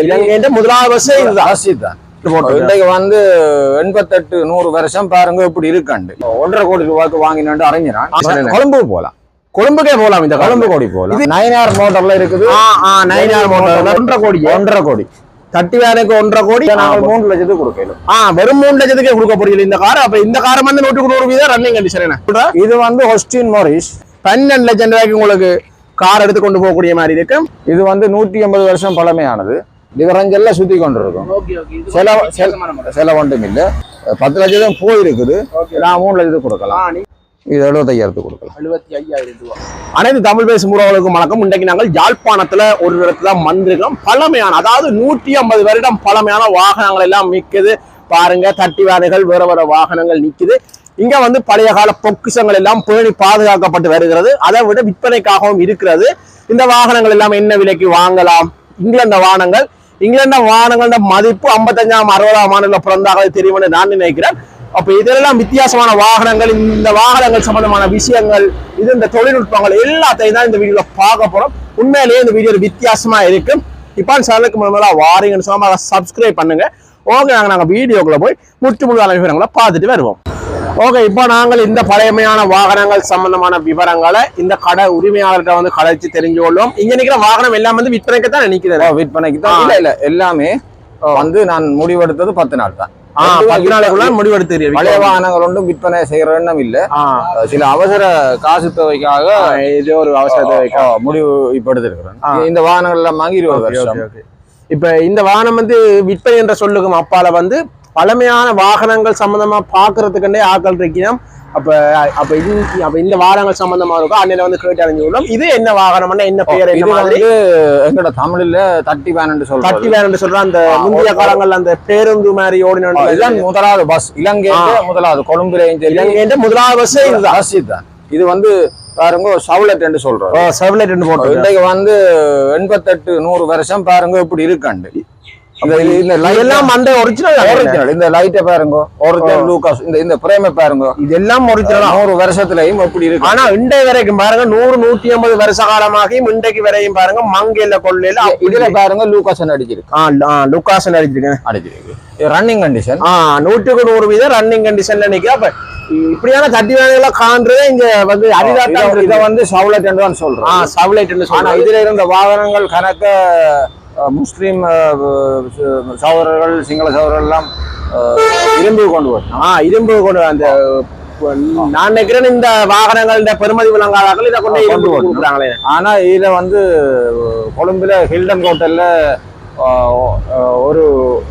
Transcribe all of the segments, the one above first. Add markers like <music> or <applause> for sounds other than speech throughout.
இலங்கையின் முதலாவது பஸ் இதுதான். ராசி தான் இன்றைக்கு வந்து எண்பத்தெட்டு நூறு வருஷம் பாருங்க இப்படி இருக்காண்டு ஒன்றரை கோடி ரூபாய்க்கு வாங்கினாண்டு அறிஞரான். கொழும்பு போலாம் கொழும்புக்கே போலாம் இந்த கொழும்பு கோடி போலாம் நைனார் மோட்டர்ல இருக்குது. நைனார் மோட்டார் ஒன்றரை கோடி. ஒன்றரை கோடி. தட்டி வேலைக்கு ஒன்றரை கோடி. இதை நாங்கள் மூன்று லட்சத்துக்கு கொடுக்கணும் ஆ வெறும் மூணு லட்சத்துக்கே கொடுக்க போறீங்க இந்த கார். அப்ப இந்த கார் வந்து நூற்றுக்கு நூறு வீதம் ரன்னிங் கண்டிஷன் என்ன? இது வந்து ஹொஸ்டின் மோரிஸ் பன்னெண்டு லட்சம் ரூபாய்க்கு உங்களுக்கு கார் எடுத்து கொண்டு போகக்கூடிய மாதிரி இருக்கு. இது வந்து நூற்றி எண்பது வருஷம் பழமையானது. டிஃபரஞ்செல்லாம் சுத்தி கொண்டு இருக்கும் சில சில- சில ஒன்றும் இல்ல பத்து லட்சம் போயிருக்குது நான் மூணு லட்சத்துக்கு கொடுக்கலாம். இது எழுபத்தையாயிரத்துக்கு கொடுக்கலாம். எழுபத்தி ஐயாயிரம் ரூபாய் அனைத்து தமிழ் பேசும் உறவுகளுக்கும் வணக்கம். இன்றைக்கு நாங்கள் யாழ்ப்பாணத்துல ஒரு இடத்துல தான் வந்திருக்கோம் பழமையான அதாவது நூற்றி ஐம்பது வருடம் பழமையான வாகனங்கள் எல்லாம் மிக்குது பாருங்க தட்டி வேலைகள் வேற வேற வாகனங்கள் நிக்குது. இங்க வந்து பழைய கால பொக்கிஷங்கள் எல்லாம் பேணி பாதுகாக்கப்பட்டு வருகிறது. அதை விட விற்பனைக்காகவும் இருக்கிறது. இந்த வாகனங்கள் எல்லாம் என்ன விலைக்கு வாங்கலாம்? இங்கிலாந்து வாகனங்கள் இங்கிலாந்து வாகனங்களோட மதிப்பு ஐம்பத்தஞ்சாம் அறுபதாம் ஆண்டுல பிறந்தாக தெரியும் என்று நான் நினைக்கிறேன். அப்ப இதெல்லாம் வித்தியாசமான வாகனங்கள் இந்த வாகனங்கள் சம்பந்தமான விஷயங்கள் இது இந்த தொழில்நுட்பங்கள் எல்லாத்தையும் தான் இந்த வீடியோல பார்க்க போறோம். உண்மையிலேயே இந்த வீடியோ வித்தியாசமா இருக்கு. இப்போ சேனலுக்கு முதல்ல வாரீங்கன்னு சொன்னா சப்ஸ்கிரைப் பண்ணுங்க. ஓகே நாங்கள் நாங்கள் வீடியோக்குள்ள போய் முற்று முழுதான விவரங்களை பார்த்துட்டு வருவோம். ஓகே இப்போ நாங்கள் இந்த பழமையான வாகனங்கள் சம்பந்தமான விவரங்களை இந்த கடை உரிமையாளர்கிட்ட வந்து கலைச்சு தெரிஞ்சு கொள்வோம் இங்க நிக்கிற வாகனம் எல்லாம் வந்து விற்பனைக்கு தான் நினைக்கிறது ஓ, விற்பனைக்கு தான் இல்ல இல்ல எல்லாமே வந்து நான் முடிவெடுத்தது பத்து நாள் தான். முடிவெடுத்து பழைய வாகனங்கள் ஒன்றும் விற்பனை செய்யற எண்ணம் இல்ல. சில அவசர காசு தேவைக்காக இது ஒரு முடிவு இப்ப எடுத்திருக்கிறேன் ஆ. இந்த வாகனங்கள் எல்லாம் வாங்கி இருபது வருஷம். இப்ப இந்த வாகனம் வந்து விற்பனை என்ற சொல்லுக்கும் அப்பால வந்து பழமையான வாகனங்கள் சம்பந்தமா பாக்குறதுக்குண்டே ஆக்கள் இருக்கணும் அப்ப அப்ப இது அப்ப இந்த வாகனங்கள் சம்பந்தமா இருக்கும் அன்னையில வந்து கேட்டு அறிஞ்சு கொள்ளும் இது என்ன வாகனம்னா என்ன பெயர் என்ன மாதிரி? எங்கட தமிழ்ல தட்டி வேன் தட்டி சொல்றோம் வேன் சொல்ற அந்த முந்தைய காலங்கள்ல அந்த பேருந்து மாதிரி ஓடின முதலாவது பஸ் இலங்கை. முதலாவது கொழும்புலையும் சரி இலங்கைன்ற முதலாவது பஸ் இதுதான். பஸ் இது வந்து பாருங்க சவுலட் என்று சொல்றோம் செவலைட் போட்டு இன்றைக்கு வந்து எண்பத்தெட்டு நூறு வருஷம் பாருங்க இப்படி இருக்காண்டு இந்த இதெல்லாம் மண்டை ஒரிஜினல் ஒரிஜினல் இந்த லைட்டை பாருங்க. ஒரிஜினல் லூகாஸ் இந்த இந்த பிரேமை பாருங்க. இதெல்லாம் ஒரிஜினல் நூறு வருஷத்துலயும் இருக்கு. ஆனா இன்றைய வரைக்கும் பாருங்க நூறு நூத்தி ஐம்பது வருஷ காலமாகி இன்றைக்கு வரையும் பாருங்க மங்கையில கொள்ளையில இதுல பாருங்க லூகாசன் அடிச்சிருக்கு. லுக்காசன் அடிச்சிருக்கேன் அடிச்சிருக்கு. ரன்னிங் கண்டிஷன் நூற்றுக்கு நூறு வீதம் ரன்னிங் கண்டிஷன்ல நிக்க அப்ப இப்படியான தட்டி வேலைகளை காண்றதே இங்க வந்து அரிதாட்டம் இதை வந்து சவுலட் என்று தான் சொல்றோம். சவுலைட்னு ஆனா சொல்றாங்க இதுல இருந்த வாகனங்கள் கணக்க முஸ்லிம் சகோதரர்கள் சிங்கள சகோதரர்கள் எல்லாம் அஹ், இரும்பு கொண்டு வரும் ஆ இரும்பு கொண்டு அந்த நான் நினைக்கிறேன் இந்த வாகனங்கள பெருமதி விளங்காதாக்கள் இதை கொண்டு கொண்டு. கொடுக்குறாங்களே. ஆனா இதுல வந்து கொழும்புல ஹில்டன் ஹோட்டல்ல ஒரு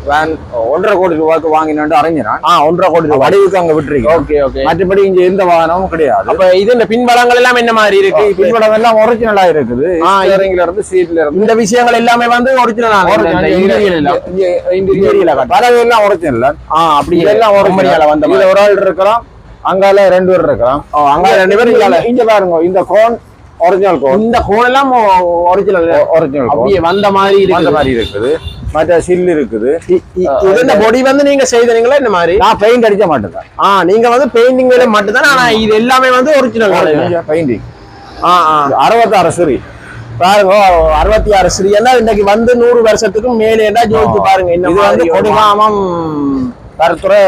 வேன் ஒன்றரை கோடி ரூபாய்க்கு வாங்கினாண்டு அறிஞரான். ஆ ஒன்றரை கோடி ரூபாய். வடிவுக்கு அங்க விட்டுருக்கு ஓகே ஓகே. மற்றபடி இங்க எந்த வாகனமும் கிடையாது. அப்ப இது இந்த பின்பலங்கள் எல்லாம் என்ன மாதிரி இருக்கு? பின்படம் எல்லாம் ஒரிஜினலா இருக்குது. ஸ்டீரிங்ல இருந்து சீட்ல இருந்து இந்த விஷயங்கள் எல்லாமே வந்து ஒரிஜினல் எல்லாம் காட்டு. பறவை எல்லாம் ஒரிஜினல் ஆ அப்படி இதெல்லாம் கம்பெனியால வந்த ஒரு ஆள் இருக்கலாம் அங்கால ரெண்டு பேர் இருக்கலாம் ஓ, அங்க ரெண்டு. இங்க- இங்க பாருங்க இந்த கோன் ஒரிஜினல் கோன் இந்த கோன் எல்லாம் ஒரிஜினல் ஒரிஜினல் அப்படியே வந்த மாதிரி அந்த இருக்கு மாதிரி இருக்குது. மற்ற சில் இருக்குது. இது இந்த பொடி வந்து நீங்க செய்தீங்களா இந்த மாதிரி? நான் பெயிண்ட் அடிக்க மாட்டேன் ஆ நீங்க வந்து பெயிண்டிங் வேலை மட்டும் தான் ஆனா இது எல்லாமே வந்து ஒரிஜினல் பெயிண்டிங் ஆ அறுபத்தாறு சரி பாருங்க அறுபத்தி ஆறு ஸ்ரீ எல்லாம் இன்னைக்கு வந்து நூறு வருஷத்துக்கு மேலே என்ன ஜோதிச்சு பாருங்க வந்து மாதிரி கொடிகாமம் கருத்துறை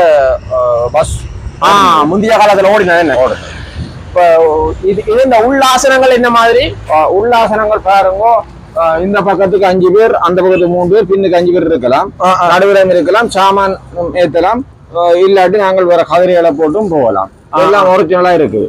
பஸ். ஆ முந்தைய காலத்துல ஓடினா என்ன? இப்ப இது இது இந்த உள்ளாசனங்கள் என்ன மாதிரி? உள்ளாசனங்கள் பாருங்க. இந்த பக்கத்துக்கு அஞ்சு பேர் அந்த பக்கத்துக்கு மூணு பேர் பின்னுக்கு அஞ்சு பேர் இருக்கலாம். நடுவிடம் இருக்கலாம் சாமான் ஏத்தலாம். இல்லாட்டி நாங்கள் வேற கதிரைகளை போட்டும் போகலாம். எல்லாம் ஒரிஜினலா இருக்குது.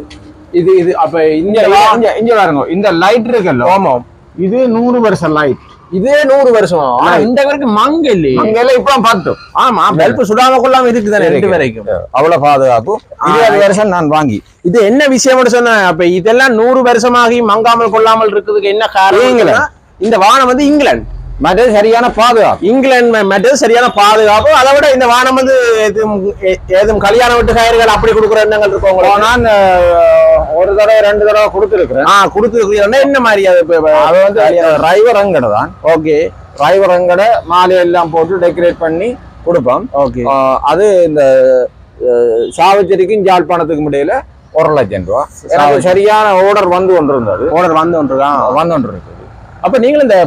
இது இது அப்ப இங்க இந்த இங்க இங்க பாருங்க. இந்த லைட் இருக்குல்ல? ஆமாம். இது நூறு வருஷம் லைட் இதே நூறு வருஷம். ஆனா இந்த வரைக்கும் மங்க இல்லையே. அங்க எல்லாம் இப்ப பத்து ஆமா வெல்ப் சுடாம கொள்ளாம இருக்குதானே ரெண்டு வரைக்கும். அவ்வளவு பாதுகாப்பு. இருபது வருஷம் நான் வாங்கி. இது என்ன விஷயம் சொன்ன அப்ப இதெல்லாம் நூறு வருஷமாகி மங்காமல் கொள்ளாமல் இருக்கிறதுக்கு என்ன காரணம். இந்த வானம் வந்து இங்கிலாந்து. மற்றது சரியான பாதுகாப்பு. இங்கிலாந்து மெட்டது சரியான பாதுகாப்பு. அதை விட இந்த வானம் வந்து ஏதும் கல்யாண வீட்டு கயிறுகள் அப்படி கொடுக்குற எண்ணங்கள் இருக்கு உங்களுக்கு? நான் ஒரு தடவை ரெண்டு தடவை கொடுத்துருக்கிறேன். ஆ கொடுத்துருக்கீங்கன்னா என்ன மாதிரி அது அது வந்து டிரைவர் அங்கடை தான். ஓகே. டிரைவர் அங்கடை மாலை எல்லாம் போட்டு டெக்கரேட் பண்ணி கொடுப்போம். ஓகே. அது இந்த சாவச்சேரிக்கும் ஜாழ்ப்பாணத்துக்கும் இடையில ஒரு லட்சம் ரூபா. சரியான ஆர்டர் வந்து கொண்டு இருந்தது ஓனர் வந்து ஒன்றுதான் வந்து கொண்டு இருக்குது அப்ப நீங்களும் இந்த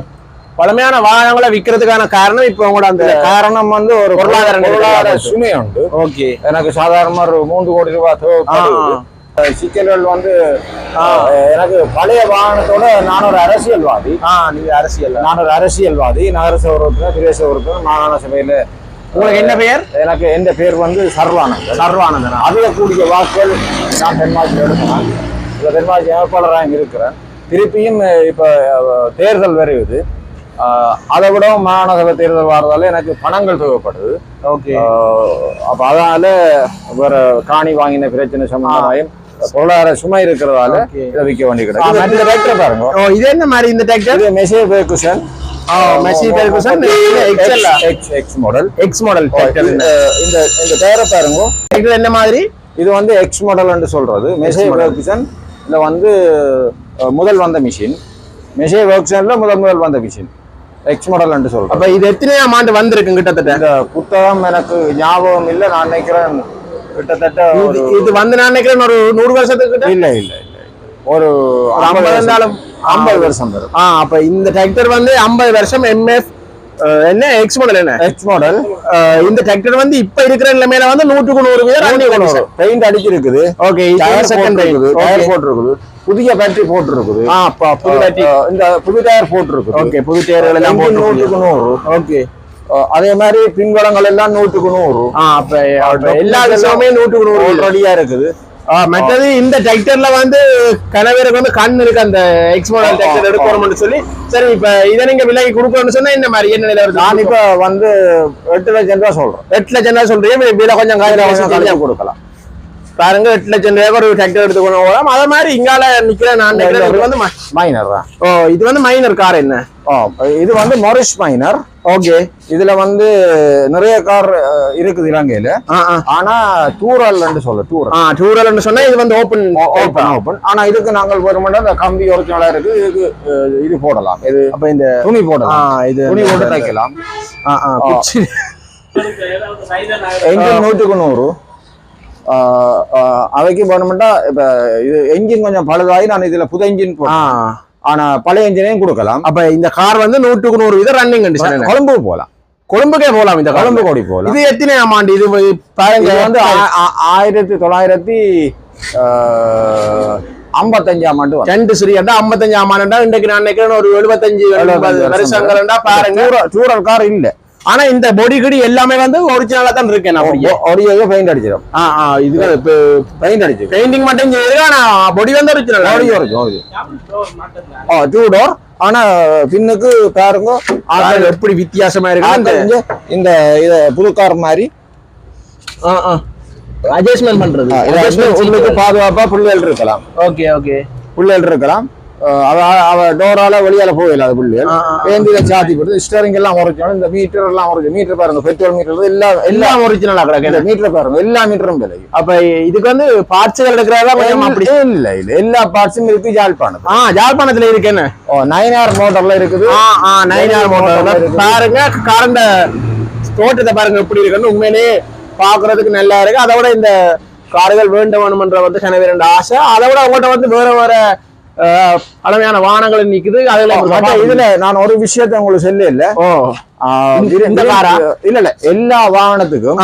பழமையான வாகனங்களை விக்கிறதுக்கான காரணம் இப்ப உங்களோட அந்த காரணம் வந்து ஒரு பொருளாதார. சுமை உண்டு ஓகே. எனக்கு சாதாரண ஒரு மூன்று கோடி ரூபாய் அஹ் சிக்கல்கள் வந்து எனக்கு பழைய வாகனத்தோட நான் ஒரு அரசியல்வாதி நீங்க அரசியல். நான் ஒரு அரசியல்வாதி நகரசபை உறுப்பினர் பிரதேச உறுப்பினர் மாகாண சபையில. உங்களுக்கு என்ன பெயர்? எனக்கு எந்த பேர் வந்து சர்வானந்தன். சர்வானந்தனா? அதிக கூடிய வாக்குகள் நான் தென்மாசி எடுக்கிறேன் தென்மாசி வேட்பாளராக இருக்கிறேன். திருப்பியும் இப்ப தேர்தல் அஹ், அதை விட மாநகர தேர்தல் வர்றதால எனக்கு பணங்கள் தேவைப்படுது. ஓகே. அப்ப அதனால வேற காணி வாங்கின பிரச்சனை சம்பந்தமாயும் பொருளாதார சுமை இருக்கிறதால. இதை விற்க வேண்டி மற்ற டிராக்டர் பாருங்க. இது என்ன மாதிரி இந்த டிராக்டர் இது Massey Ferguson Massey Ferguson XL X X model X model இந்த இந்த டயரை பாருங்க. இது என்ன மாதிரி? இது வந்து எக்ஸ் மாடல் சொல்றது. Model. பெர்குஷன் இதுல வந்து முதல் வந்த மிஷின் மெசே பெர்குஷன்ல முதல் முதல் வந்த மிஷின் எக்ஸ் மாடல் சொல்றது அப்ப இது எத்தனையாம் ஆண்டு வந்திருக்கு கிட்டத்தட்ட? இந்த புத்தகம் எனக்கு ஞாபகம் இல்லை. நான் நினைக்கிறேன் கிட்டத்தட்ட இது ஒரு இது வந்து நான் நினைக்கிறேன் ஒரு நூறு வருஷத்துக்கு கிட்ட? இல்ல இல்ல ஒரு ஐம்பது 50 வருஷம். இருந்தாலும் ஐம்பது வருஷம் வரும். ஆ அப்ப இந்த டிராக்டர் வந்து 50 வருஷம் எம்எஃப் என்ன? எக்ஸ் மாடல் என்ன? எக்ஸ் மாடல் இந்த டிராக்டர் வந்து இப்ப இருக்கிற நிலைமையில வந்து நூற்றுக்கு நூறு வீதம் பெயிண்ட் அடிச்சிருக்குது. ஓகே டயர் செகண்ட் போட்டிருக்குது. டயர் போட்டிருக்குது. புதிய பேட்டரி போட்டிருக்குது. ஆ அப்ப புது பேட்டி அஹ் இந்த புது டயர் போட்டிருக்குது. ஓகே புது டயர்கள் எல்லாம் நூற்றுக்கு நூறு. ஓகே. அதே மாதிரி பின்புலங்கள் எல்லாம் நூற்றுக்கு நூறு. எல்லா விஷயமுமே நூற்றுக்கு நூறு. ரெடியா இருக்குது. மற்றது இந்த டிராக்டர்ல வந்து கணவருக்கு வந்து கண் இருக்கு அந்த எக்ஸ் மாடல் டிராக்டர் எடுக்கணும்னு சொல்லி. சரி இப்ப இதை நீங்க விலைக்கு கொடுக்கணும்னு சொன்னா என்ன மாதிரி என்ன நிலை நான் இப்ப வந்து எட்டு லட்சம் ரூபாய் சொல்றேன். எட்டு லட்சம் ரூபாய் சொல்றீங்க விலை கொஞ்சம் கழிச்சு கொடுக்கலாம். பாருங்க எட்டு லட்சம் ரூபாய்க்கு ஒரு டிராக்டர் எடுத்துக்கணும் போகலாம் அதே மாதிரி இங்கால நிக்கிற நான் இது வந்து ம- மைனர் தான். ஓ இது வந்து மைனர் கார் என்ன? ஓ, இது வந்து மொரிஷ் மைனர் ஓகே. இதுல வந்து நிறைய கார் இருக்குது இலங்கையில. ஆ ஆ. ஆனா டூரல் சொல்ல டூரல் ஆ டூரல்னு சொன்னா இது வந்து ஓப்பன் ஓப்பன் ஓப்பன் ஆனா இதுக்கு நாங்கள் வருமானம் அந்த கம்பி ஒரிஜினலா இருக்கு. இதுக்கு இது போடலாம். இது அப்ப இந்த துணி ஆ போடலாம் இது துணி போட்டு தைக்கலாம். ஆ ஆ <laughs> நூற்றுக்கு நூறு. அவைக்கு போனோம்னா இப்ப இது என்ஜின் கொஞ்சம் பழுதாகி நான் இதுல புது என்ஜின் போட்டேன். ஆனா பழைய என்ஜினையும் கொடுக்கலாம். அப்ப இந்த கார் வந்து நூற்றுக்கு நூறு வீதம் ரன்னிங் கண்டிஷன் கொழும்பு போகலாம். கொழும்புக்கே போலாம் இந்த கொழும்பு கோடி போகலாம். இது எத்தனை ஆமாண்டு இது பாருங்க. வந்து ஆயிரத்தி தொள்ளாயிரத்தி ஐம்பத்தஞ்சாம் ஆண்டு. ரெண்டு சிறியண்டா ஐம்பத்தஞ்சு ஆமாண்டா இன்றைக்கு நான் நினைக்கிறேன் ஒரு எழுபத்தஞ்சு வருஷங்கள்டா பாருங்க. டூரல் கார் இல்ல. ஆனா இந்த பொடி கிடி எல்லாமே வந்து ஒரிஜினலா தான் இருக்கேன் நான் ஒடியோ பெயிண்ட் அடிச்சிடும் ஆ ஆ இது பெயிண்ட் அடிச்சு பெயிண்டிங் மட்டும் செய்யுது ஆனா பொடி வந்து ஒரிஜினல் இருக்கும் ஒடியோ ஆ டூ டோர் ஆனா பின்னுக்கு பாருங்க ஆக்கள் எப்படி வித்தியாசமா இருக்கு இந்த இத புது கார் மாதிரி பண்றது. ஆ, இதை வந்து உங்களுக்கு பாதுகாப்பா புள்ளிகள் இருக்கலாம். Okay okay. புள்ளிகள் இருக்கலாம். அவ அவ டோரால வெளியால போகல அது புள்ளிகள் ஆ, ஆ, ஆ. ஏந்தி இதை சாத்தி போட்டு ஸ்டேரிங் எல்லாம் உரைக்கணும் இந்த மீட்டர் எல்லாம் உரைச்சு மீட்டர் பாருங்க பெட்ரோல் மீட்டர் எல்லா எல்லா எல்லாம் ஒரிஜினலா கிடக்கு இந்த மீட்டர் பாருங்க எல்லா மீட்டரும் விலை. அப்ப இதுக்கு வந்து பார்ட்ஸ்கள் எடுக்கிறதா கொஞ்சம் அப்படி இல்ல இல்ல. எல்லா பார்ட்ஸும் இருக்கு யாழ்ப்பாணம் ஆ ஜாழ்ப்பாணத்துல இருக்கு என்ன? ஓ நைனார் மோட்டர்ல இருக்குது. ஆ ஆ நைனார் மோட்டார் இருக்குது. பாருங்க காரண்ட தோட்டத்தை பாருங்க எப்படி இருக்குன்னு. உண்மையிலேயே பாக்குறதுக்கு நல்லா இருக்கு. அதை விட இந்த கார்கள் வேண்டும் வேணுமன்ற வந்து கனவே ரெண்டு ஆசை. அதை விட உங்கள்கிட்ட வந்து வேற வேற பழமையான வாகனங்கள் நிக்குது. அதுல இதுல நான் ஒரு விஷயத்த உங்களுக்கு சொல்ல இல்ல? இல்ல இல்ல. எல்லா வாகனத்துக்கும்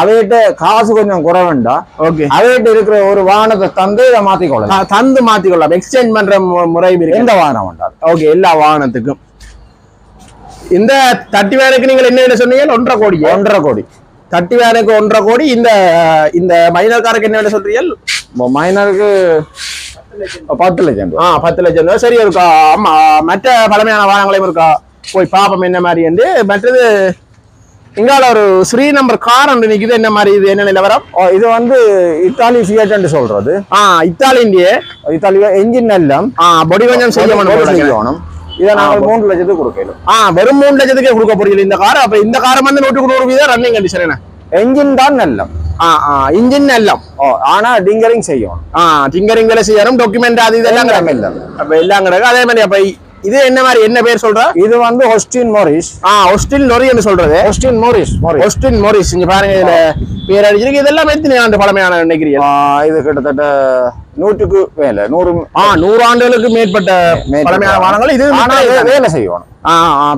அவைகிட்ட காசு கொஞ்சம் குறைவண்டா. ஓகே. அவைகிட்ட இருக்கிற ஒரு வாகனத்தை தந்து இதை மாத்திக்கொள்ளலாம். தந்து மாத்திக்கொள்ளலாம். எக்ஸ்சேஞ்ச் பண்ற முறை எந்த வாகனம் வேண்டாம் ஓகே எல்லா வாகனத்துக்கும் இந்த தட்டி வேலைக்கு நீங்கள் என்ன விலை சொன்னீங்க? ஒன்றரை கோடி ஒன்றரை கோடி. தட்டி வேலைக்கு ஒன்றரை கோடி. இந்த இந்த மைனர் காருக்கு என்ன விலை சொல்றீங்க மைனருக்கு பத்து லட்சம். ஆ பத்து லட்சம் சரி இருக்கா? ஆமா மற்ற பழமையான வாகனங்களையும் இருக்கா? போய் பாப்போம் என்ன மாதிரி என்று. மற்றது இங்கால ஒரு ஸ்ரீ நம்பர் கார் ஒன்று நிக்குது. என்ன மாதிரி இது? என்ன நிலவரம்? இது வந்து இத்தாலி ஃபியட் சொல்றது. ஆ இத்தாலி இந்திய இத்தாலி என்ஜின் எல்லாம் ஆ பொடி கொஞ்சம் செய்யணும் இதை நாங்கள் மூன்று லட்சத்துக்கு கொடுக்கணும். ஆ வெறும் மூணு லட்சத்துக்கே கொடுக்க போறீங்க இந்த கார் அப்ப இந்த கார் வந்து நூற்றுக்கு நூறு வீதம் ரன்னிங் கண்டிஷன் என்ன? என்ஜின் தான் நல்லம். இன்ஜின் எல்லாம் ஓ ஆனா டிங்கரிங் செய்யணும் ஆ டிங்கரிங் வேலை செய்யணும் டாக்குமெண்ட் அது இதெல்லாம் எல்லாம். அப்ப எல்லாம் கிடக்கு அதே மாதிரி அப்ப இது என்ன மாதிரி என்ன பேர் சொல்ற? இது வந்து ஹொஸ்டின் மோரிஸ் ஆ ஒஸ்டின் நொரியன்னு சொல்றது. ஹொஸ்டின் மோரிஸ் ஒஸ்டின் மோரிஸ் இங்க பாருங்க இதுல பேர் அடிச்சிருக்கு இதெல்லாம் எத்தனை ஆண்டு பழமையான நினைக்கிறீங்க இது கிட்டத்தட்ட நூற்றுக்கு மேல நூறு ஆ நூறு ஆண்டுகளுக்கு மேற்பட்ட பழமையான வாகனங்கள் இது வேலை செய்யணும் ஆ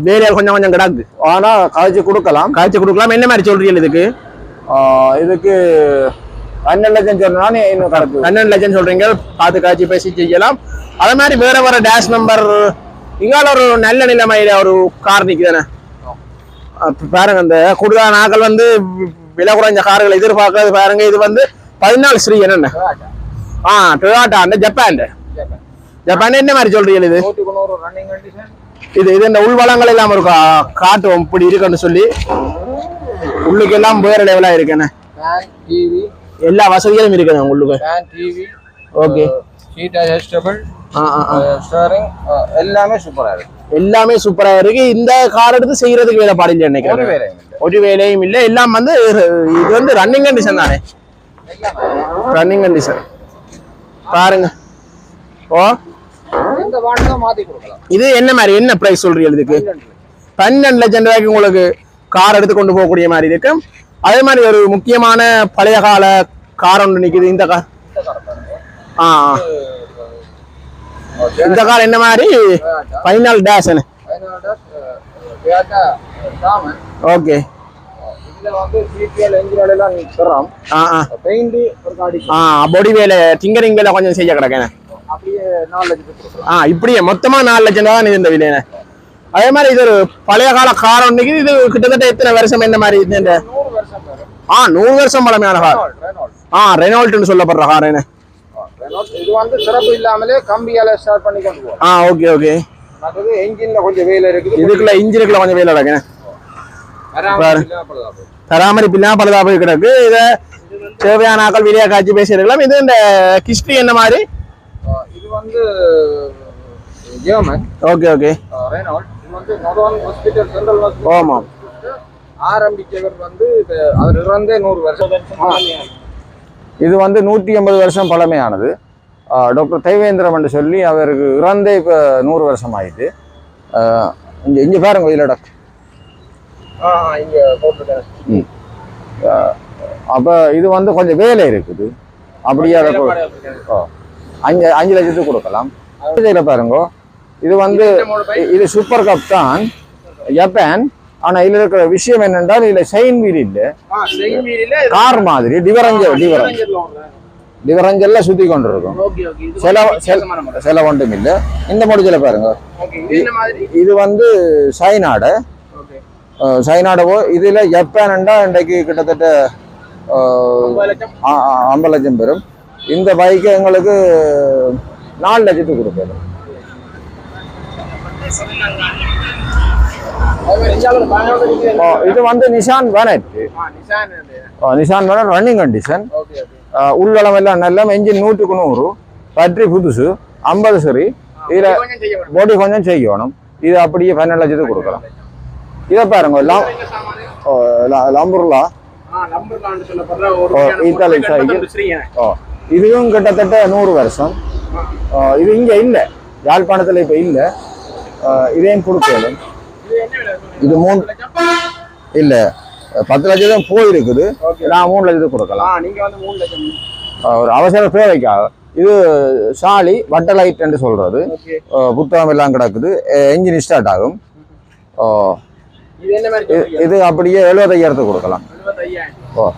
வேலையால் கொஞ்சம் கொஞ்சம் கிடக்கு ஆனா கழிச்சு கொடுக்கலாம் காய்ச்சி கொடுக்கலாம் என்ன மாதிரி சொல்றீங்க இதுக்கு இதுக்கு பன்னெண்டு லட்சம் சொன்னா இன்னும் கணக்கு பன்னெண்டு லட்சம் சொல்றீங்க. பார்த்து காய்ச்சி பேசி செய்யலாம் அதே மாதிரி வேற வேற டேஷ் நம்பர் இங்கால ஒரு நல்ல நிலைமையில ஒரு கார் நிக்குதானே பாருங்க இந்த கூடுதலான நாட்கள் வந்து விலை குறைஞ்ச கார்கள் எதிர்பார்க்கறது பாருங்க. இது வந்து பதினாலு ஸ்ரீ என்னென்ன ஆ டொயோட்டா அந்த ஜப்பான் ஜப்பான் என்ன மாதிரி சொல்றீங்க இது? இது இது இந்த உள்வளங்கள் எல்லாம் இருக்கா? காட்டுவோம் இப்படி இருக்குன்னு சொல்லி. உள்ளுக்கு எல்லாம் வேற லெவலா இருக்குண்ணே எல்லா வசதிகளும் இருக்குண்ணே உள்ளுக்கு. ஓகே ஆ ஆ ஸ்டேரிங் எல்லாமே சூப்பரா இருக்கு. எல்லாமே சூப்பரா இருக்கு. இந்த கார் எடுத்து செய்யறதுக்கு வேலை பாடில்லை ஒரு நினைக்கிறேன். ஒரு வேலையும் இல்லை. எல்லாம் வந்து இது வந்து ரன்னிங் கண்டிஷன் தானே. ரன்னிங் கண்டிஷன் பாருங்க. ஓ. இது என்ன மாதிரி? என்ன பிரைஸ் சொல்றீங்க இதுக்கு? பன்னெண்டு. லட்சம் ரூபாய்க்கு உங்களுக்கு கார் எடுத்து கொண்டு போகக்கூடிய மாதிரி இருக்கு. அதே மாதிரி ஒரு முக்கியமான பழைய கால கார் ஒன்று நிக்குது. இந்த கார் ஆ. இந்த கார் என்ன மாதிரி? ஃபைனல் டேஷ் ஓகே பொடி வேலை டிங்கரிங் வேலை கொஞ்சம் செய்ய கிடக்கேன் இப்படியே மொத்தமா நாலு லட்சம் தான் இந்த விலையின அதே மாதிரி இது ஒரு பழைய கால கார் ஒன்றுக்கு இது கிட்டத்தட்ட எத்தனை வருஷம் இந்த மாதிரி இது இந்த ஆ நூறு வருஷம் பழமையான கார் ஆ ரெனால்ட்னு சொல்லப்படுற கார் என்ன? ரெனால்ட் இது வந்து சிறப்பு இல்லாமலே கம்பியால ஸ்டார்ட் பண்ணி கொண்டு ஆ ஓகே ஓகே. மற்றது என்ஜின்ல கொஞ்சம் வேலை இருக்குது. இதுக்குள்ள இன்ஜினுக்குள்ள கொஞ்சம் வேலை கிடக்குண்ணே பராமரிப்பு இல்லாம பழுதா போய் கிடக்கு. இதை தேவையான ஆக்கள் வெளியே காய்ச்சி பேசியிருக்கலாம். இது இந்த கிஸ்ட்ரி என்ன மாதிரி? இது வந்து ஜெர்மன் ஓகே ஓகே. ரெனால்ட் வந்து நொதான் ஹாஸ்பிட்டல் சென்ட்ரல் ஹாஸ்பிட்டல் ஆமாம் ஆரம்பிச்சவர் வந்து அவர் இறந்தே நூறு வருஷம். இது வந்து நூற்றி ஐம்பது வருஷம் பழமையானது. டாக்டர் தேவேந்திரம் என்று சொல்லி அவருக்கு இறந்தே இப்போ நூறு வருஷம் ஆயிட்டு. இங்கே இங்கே பாருங்க இதில் டாக்டர். அப்போ இது வந்து கொஞ்சம் வேலை இருக்குது. அப்படியே அதை கொ- ஓ அஞ்சு அஞ்சு லட்சத்துக்கு கொடுக்கலாம். இதில் பாருங்க. இது வந்து இது சூப்பர் கப் தான். ஜப்பான் ஆனால் இதில் இருக்கிற விஷயம் என்னென்றால் இதில் செயின் வீல் இல்லை. கார் மாதிரி டிவரஞ்சல் டிவரஞ்சல் டிவரஞ்சல்ல சுற்றி கொண்டு இருக்கும் சில சில- ஒன்றும் இல்லை. இந்த முடிச்சில் பாருங்க. இது வந்து சைனாடு சைனாடவோ இதில் ஜப்பான்டா இன்றைக்கு கிட்டத்தட்ட ஐம்பது லட்சம். பெறும். இந்த பைக்கு எங்களுக்கு நாலு லட்சத்துக்கு கொடுப்பது இது வந்து Nissan Vanette Nissan Vanette running condition உள்வளம் எல்லாம் நல்ல என்ஜின் நூற்றுக்கு நூறு பேட்டரி புதுசு ஐம்பது சரி. இதில் பாடி கொஞ்சம் செய்யணும். இது அப்படியே பன்னெண்டு லட்சத்துக்கு கொடுக்கலாம். இதை பாருங்க லம்புர்லா இத்தாலி சைக்கிள் ஓ இதுவும் கிட்டத்தட்ட நூறு வருஷம். இது இங்கே இல்லை. யாழ்ப்பாணத்தில் இப்போ இல்லை. இதையும் கொடுக்கணும். இது மூணு இல்லை பத்து லட்சம் தான் போயிருக்குது நான் மூணு லட்சத்துக்கு கொடுக்கலாம். ஒரு அவசர தேவைக்காக. இது சாலி வட்ட லைட் என்று சொல்றது. ஓகே. அஹ் புத்தகம் எல்லாம் கிடக்குது. என்ஜின் ஸ்டார்ட் ஆகும். இது அப்படியே எழுபத்தையாயிரத்துக்கு கொடுக்கலாம். ஓ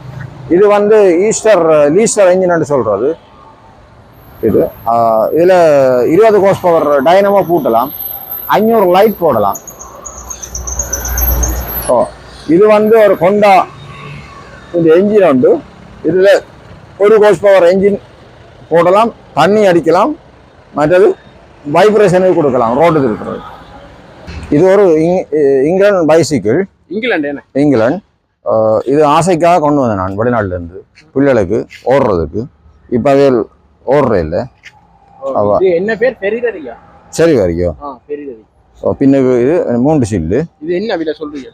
இது வந்து ஈஸ்டர் லீஸ்டர் என்ஜின் சொல்றது. இது இதுல இருபது கோஸ் பவர் டைனமோ பூட்டலாம். அஞ்சூறு லைட் போடலாம். ஓ இது வந்து ஒரு கொண்டா இந்த என்ஜின் உண்டு. இதுல ஒரு கோஸ் பவர் என்ஜின் போடலாம் தண்ணி அடிக்கலாம் மற்றது வைப்ரேஷனுக்கு கொடுக்கலாம் ரோட்டுக்கு இருக்கிறது. இது ஒரு இங்- இங்கிலாந்து பைசிக்கிள் இங்கிலாந்து என்ன? இங்கிலாந்து. இது ஆசைக்காக கொண்டு வந்தேன் நான் வெளிநாட்டுல இருந்து பிள்ளைகளுக்கு ஓடுறதுக்கு. இப்போ ஓடுற இல்லை. என்ன பேர்? பெரிதரியா சரி வரைக்கும். பின்னுக்கு இது மூன்று சில்லு. இது என்ன விலை சொல்றீங்க?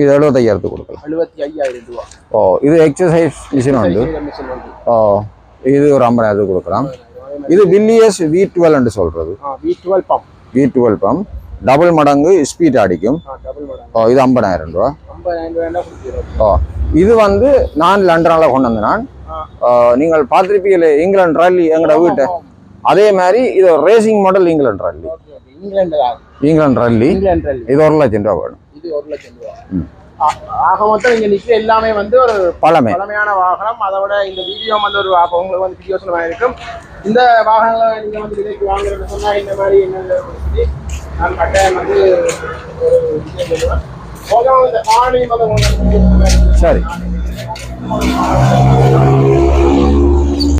இது எழுபத்தையாயிரத்துக்கு கொடுக்கலாம். எழுபத்தி ஐயாயிரம் ரூபா. ஓ இது எக்ஸசைஸ் மிஷின் உண்டு. ஓ இது ஒரு ஐம்பதாயிரத்துக்கு கொடுக்கலாம். இது வில்லியஸ் வி டுவெல்னு சொல்றது. ஆ V twelve pump V twelve pump double மடங்கு ஸ்பீட் அடிக்கும். ஓ இது ஐம்பதாயிரம் ரூபா. ஓ இது வந்து நான் லண்டனில் கொண்டு வந்தேன் நான். நீங்கள் பார்த்திருப்பீங்களே இங்கிலாந்து ரல்லி எங்கட வீட்டை. அதே மாதிரி இது racing model England rally England rally இது ஒரு லட்சம் ரூபா வேணும். இது ஒரு லட்சம் ரூபா. ஆக மொத்தம் இங்க நிக்கிற எல்லாமே வந்து ஒரு பழமை. பழமையான வாகனம். அதை விட இந்த வீடியோ வந்து ஒரு உங்களுக்கு வந்து வீடியோஸ்ல இருக்கும் இந்த வாகனங்களை நீங்க வந்து விலைக்கு வாங்குறேன்னு சொன்னா இந்த மாதிரி என்ன நான் கட்டாயம் வந்து ஒரு சரி.